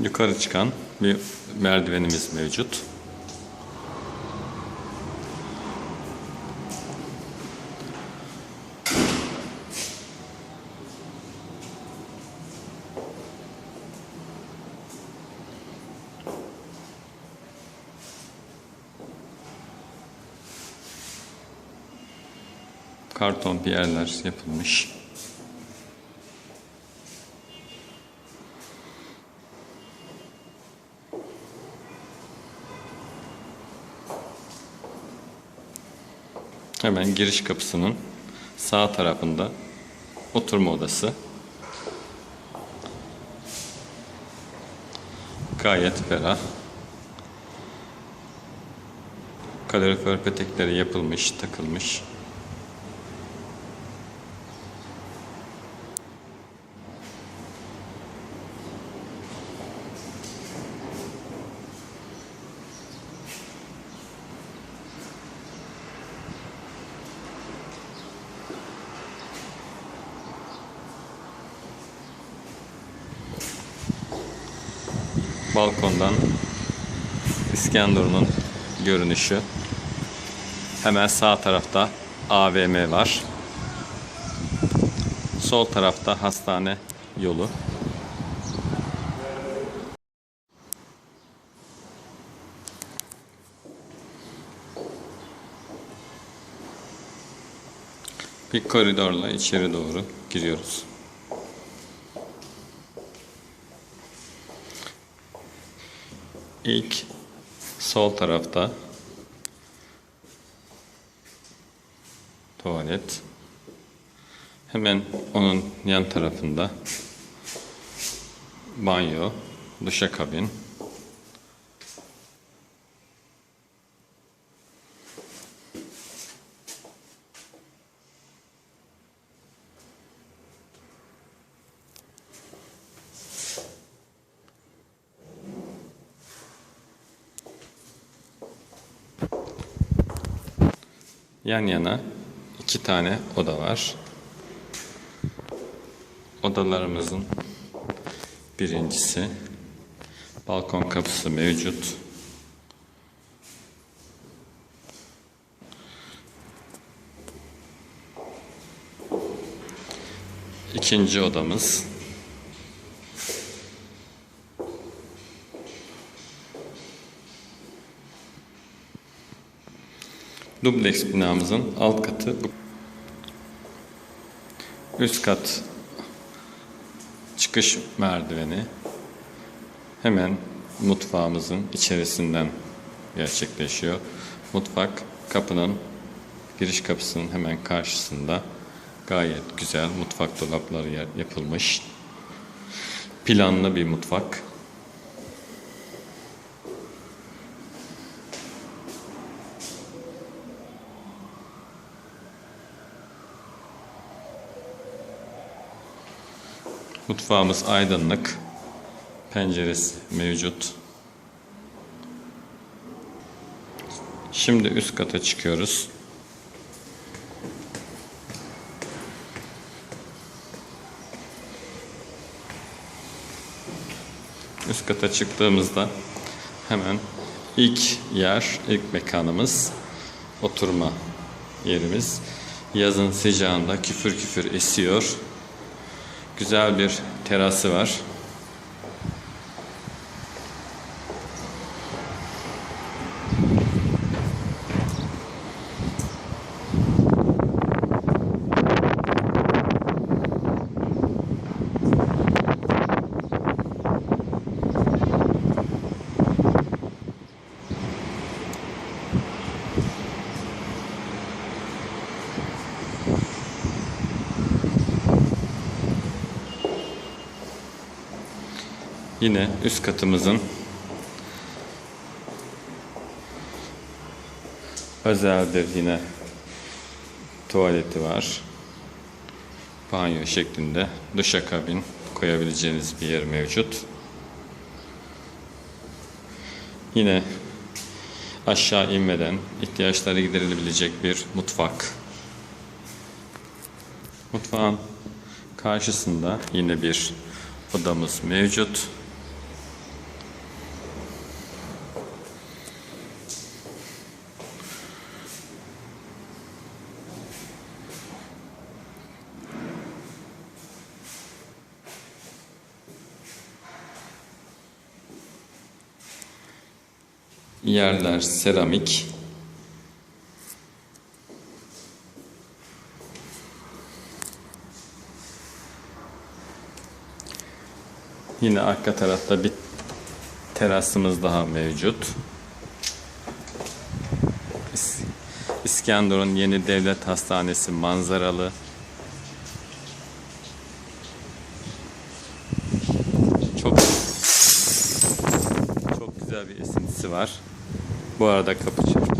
yukarı çıkan bir merdivenimiz mevcut. Karton piyerler yapılmış. Hemen giriş kapısının sağ tarafında oturma odası. Gayet ferah. Kalorifer petekleri yapılmış, takılmış. Balkondan İskenderun'un görünüşü. Hemen sağ tarafta AVM var. Sol tarafta hastane yolu. Bir koridorla içeri doğru giriyoruz. İlk sol tarafta tuvalet. Hemen onun yan tarafında banyo, duşakabin. Yan yana iki tane oda var. Odalarımızın birincisi balkon kapısı mevcut. İkinci odamız Dubleks binamızın alt katı. Üst kat çıkış merdiveni hemen mutfağımızın içerisinden gerçekleşiyor. Mutfak kapının giriş kapısının hemen karşısında gayet güzel mutfak dolapları yapılmış. Planlı bir mutfak. Mutfağımız aydınlık. Penceresi mevcut. Şimdi üst kata çıkıyoruz. Üst kata çıktığımızda hemen ilk yer, ilk mekanımız oturma yerimiz. Yazın sıcağında küfür küfür esiyor. Güzel bir terası var. Yine üst katımızın özel bir yine tuvaleti var. Banyo şeklinde duşakabin koyabileceğiniz bir yer mevcut. Yine aşağı inmeden ihtiyaçları giderilebilecek bir mutfak. Mutfağın karşısında yine bir odamız mevcut. Yerler seramik. Yine arka tarafta bir terasımız daha mevcut. İs- İskenderun Yeni Devlet Hastanesi manzaralı. Çok çok güzel bir esintisi var. Bu arada kapı çalıyor.